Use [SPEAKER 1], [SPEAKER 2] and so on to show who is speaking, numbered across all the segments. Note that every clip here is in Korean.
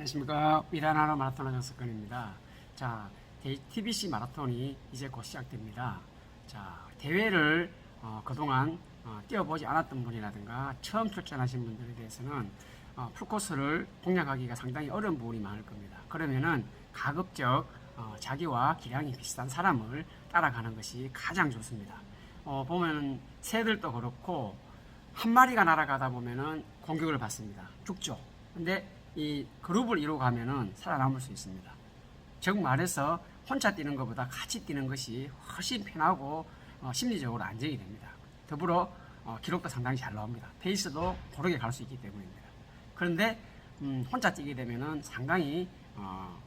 [SPEAKER 1] 안녕하십니까. 미라나라 마라톤 장석근입니다. 자, TBC 마라톤이 이제 곧 시작됩니다. 자, 대회를 어, 그동안 어, 뛰어보지 않았던 분이라든가 처음 출전하신 분들에 대해서는 어, 풀코스를 공략하기가 상당히 어려운 부분이 많을 겁니다. 그러면은 가급적 어, 자기와 기량이 비슷한 사람을 따라가는 것이 가장 좋습니다. 어, 보면 새들도 그렇고 한 마리가 날아가다 보면은 공격을 받습니다. 죽죠. 근데 이 그룹을 이루어 가면은 살아남을 수 있습니다. 즉 말해서 혼자 뛰는 것보다 같이 뛰는 것이 훨씬 편하고 어, 심리적으로 안정이 됩니다. 더불어 어, 기록도 상당히 잘 나옵니다. 페이스도 고르게 갈 수 있기 때문입니다. 그런데 음, 혼자 뛰게 되면은 상당히 어,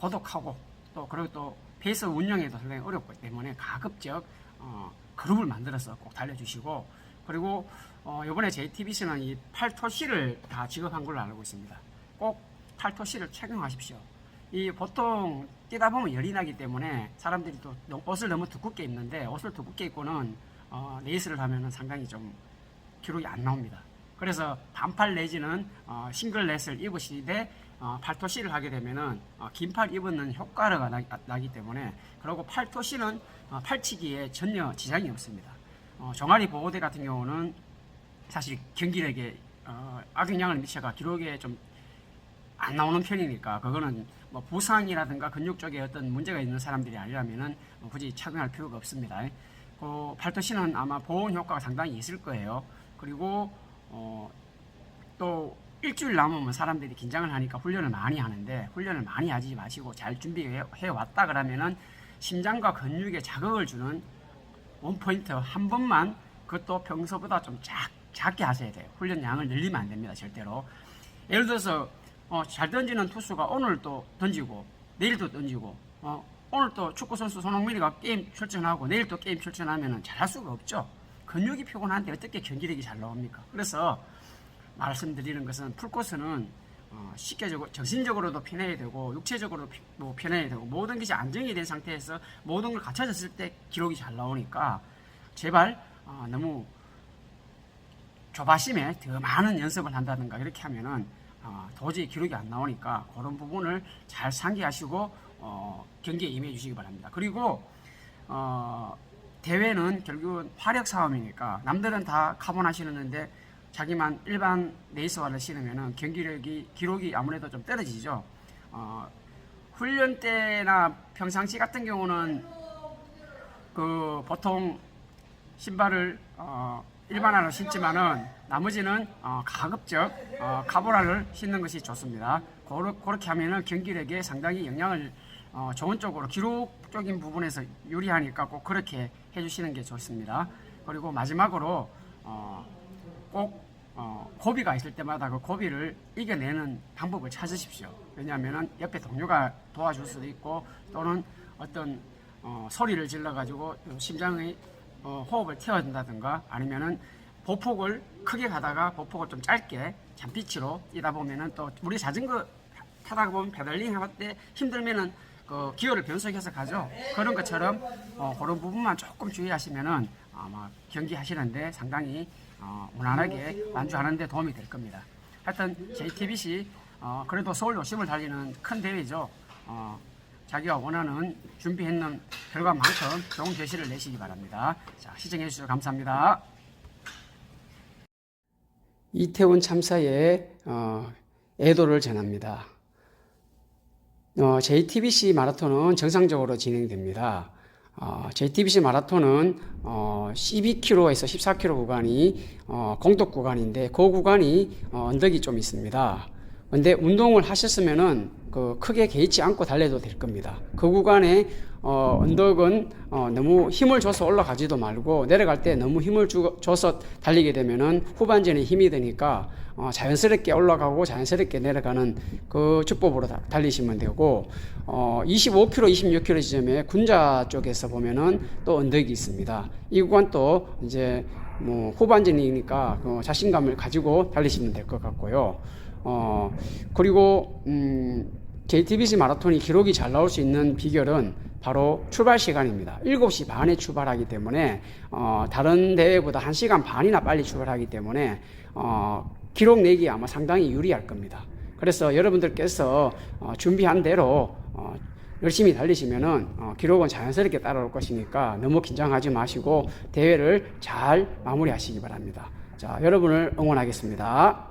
[SPEAKER 1] 고독하고 또 그리고 또 페이스 운영에도 상당히 어렵기 때문에 가급적 어, 그룹을 만들어서 꼭 달려주시고 그리고 어, 이번에 JTBC는 이 팔토시를 다 지급한 걸로 알고 있습니다. 꼭 팔토시를 착용하십시오. 이 보통 뛰다 보면 열이 나기 때문에 사람들이 또 옷을 너무 두껍게 입는데 옷을 두껍게 입고는 어, 레이스를 하면은 상당히 좀 기록이 안 나옵니다. 그래서 반팔 내지는 어, 싱글렛을 입으시되 어, 팔토시를 하게 되면은 어, 긴팔 입는 효과가 나, 기 때문에 그리고 팔토시는 어, 팔치기에 전혀 지장이 없습니다. 어, 종아리 보호대 같은 경우는 사실 경기력에 어, 악영향을 미쳐가 기록에 좀 안 나오는 편이니까 그거는 뭐 부상이라든가 근육 쪽에 어떤 문제가 있는 사람들이 아니라면은 뭐 굳이 착용할 필요가 없습니다. 그 팔토시는 아마 보온 효과가 상당히 있을 거예요. 그리고 어, 또 일주일 남으면 사람들이 긴장을 하니까 훈련을 많이 하는데 훈련을 많이 하지 마시고 잘 준비해 해 왔다 그러면은 심장과 근육에 자극을 주는 원 포인트 한 번만 그것도 평소보다 좀 작, 작게 하셔야 돼요. 훈련 양을 늘리면 안 됩니다. 절대로. 예를 들어서 어, 잘 던지는 투수가 오늘 또 던지고 내일 또 던지고 어, 오늘 또 축구 선수 손흥민이가 게임 출전하고 내일 또 게임 출전하면은 잘할 수가 없죠. 근육이 피곤한데 어떻게 경기력이 잘 나옵니까? 그래서 말씀드리는 것은 풀코스는 어, 쉽게적으로 정신적으로도 편해야 되고 육체적으로도 피- 뭐 편해야 되고 모든 것이 안정이 된 상태에서 모든 걸 갖춰졌을 때 기록이 잘 나오니까 제발 어, 너무 조바심에 더 많은 연습을 한다든가 이렇게 하면은 어, 도저히 기록이 안 나오니까 그런 부분을 잘 상기하시고 어, 경기에 임해 주시기 바랍니다. 그리고 어, 대회는 결국은 화력 싸움이니까 남들은 다 카보나 신었는데 자기만 일반 레이스화를 신으면은 경기력이 기록이 아무래도 좀 떨어지죠. 어, 훈련 때나 평상시 같은 경우는 그 보통 신발을 어, 일반화로 신지만은 나머지는 어, 가급적 어, 카보라를 신는 것이 좋습니다. 그러, 그렇게 하면은 경기력에 상당히 영향을 어, 좋은 쪽으로 기록적인 부분에서 유리하니까 꼭 그렇게 해주시는 게 좋습니다. 그리고 마지막으로 어, 꼭 어, 고비가 있을 때마다 그 고비를 이겨내는 방법을 찾으십시오. 왜냐하면 옆에 동료가 도와줄 수도 있고 또는 어떤 어, 소리를 질러가지고 심장의 어, 호흡을 태워준다든가 아니면은 보폭을 크게 가다가 보폭을 좀 짧게 잠피치로 뛰다 보면은 또 우리 자전거 타다가 보면 페달링 할 때 힘들면은 그 기어를 변속해서 가죠. 그런 것처럼 어, 그런 부분만 조금 주의하시면은 아마 경기 하시는데 상당히 어, 무난하게 완주하는데 도움이 될 겁니다. 하여튼 JTBC 어, 그래도 서울 도심을 달리는 큰 대회죠. 어, 자기가 원하는 준비했는 결과만큼 좋은 결실을 내시기 바랍니다. 자, 시청해 주셔서 감사합니다. 이태원 참사의 어, 애도를 전합니다. 어, JTBC 마라톤은 정상적으로 진행됩니다. 어, JTBC 마라톤은 어, 12km에서 14km 구간이 어, 공독 구간인데 그 구간이 어, 언덕이 좀 있습니다. 근데 운동을 하셨으면은 그 크게 개의치 않고 달려도 될 겁니다. 그 구간에 어, 언덕은 어, 너무 힘을 줘서 올라가지도 말고 내려갈 때 너무 힘을 주, 줘서 달리게 되면은 후반전에 힘이 드니까 어, 자연스럽게 올라가고 자연스럽게 내려가는 그 주법으로 다- 달리시면 되고 어, 25km, 26km 지점에 군자 쪽에서 보면은 또 언덕이 있습니다. 이 구간 또 이제 뭐 후반전이니까 그 자신감을 가지고 달리시면 될 것 같고요. 어, 그리고, 음, JTBC 마라톤이 기록이 잘 나올 수 있는 비결은 바로 출발 시간입니다. 7시 반에 출발하기 때문에, 어, 다른 대회보다 1시간 반이나 빨리 출발하기 때문에, 어, 기록 내기 아마 상당히 유리할 겁니다. 그래서 여러분들께서 어, 준비한 대로 어, 열심히 달리시면은 어, 기록은 자연스럽게 따라올 것이니까 너무 긴장하지 마시고 대회를 잘 마무리하시기 바랍니다. 자, 여러분을 응원하겠습니다.